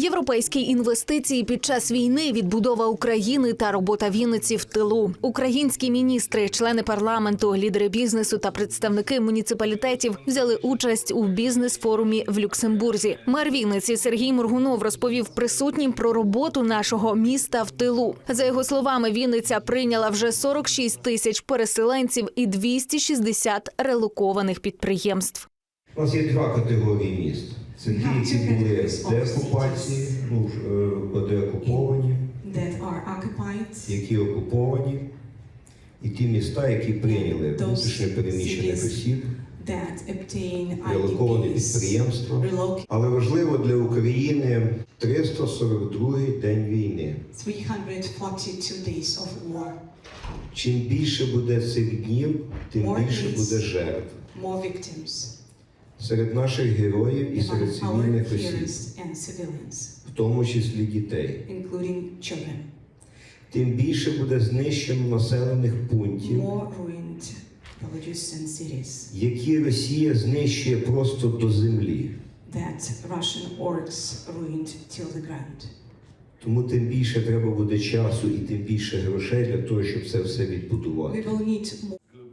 Європейські інвестиції під час війни, відбудова України та робота Вінниці в тилу. Українські міністри, члени парламенту, лідери бізнесу та представники муніципалітетів взяли участь у бізнес-форумі в Люксембурзі. Мер Вінниці Сергій Моргунов розповів присутнім про роботу нашого міста в тилу. За його словами, Вінниця прийняла вже 46 тисяч переселенців і 260 релокованих підприємств. У нас є два категорії міст. Це ті, які були деокупації, ну, е, деокуповані, які окуповані, і ті міста, які прийняли. Внутрішньо переміщених осіб, IDPs, підприємства. Але важливо для України 342-й день війни. 342 days of war, Чим більше буде цих днів, тим більше буде жертв. More victims серед наших героїв і серед цивільних осіб, в тому числі дітей. Тим більше буде знищено населених пунктів, які Росія знищує просто до землі. that Russian orcs ruined till the ground. Тому тим більше треба буде часу і тим більше грошей для того, щоб це все відбудувати.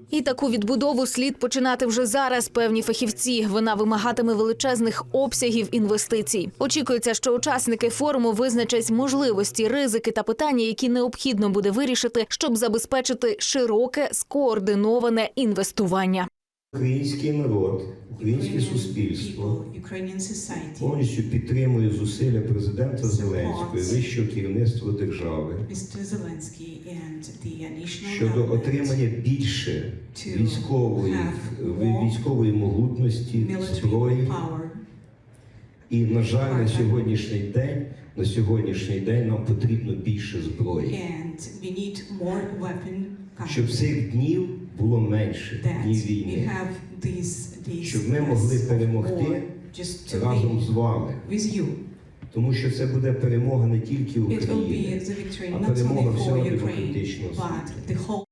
І таку відбудову слід починати вже зараз. Певні фахівці. Вона вимагатиме величезних обсягів інвестицій. Очікується, що учасники форуму визначать можливості, ризики та питання, які необхідно буде вирішити, щоб забезпечити широке скоординоване інвестування. Український народ, українське суспільство повністю підтримує зусилля президента Зеленського і вищого керівництва держави щодо отримання більше військової військової могутності, зброї. І на жаль, на сьогоднішній день, на сьогоднішній день нам потрібно більше зброї. Щоб цих днів було менше днів війни, щоб ми могли перемогти разом з вами. Тому що це буде перемога не тільки України, а перемога всього демократичного світу.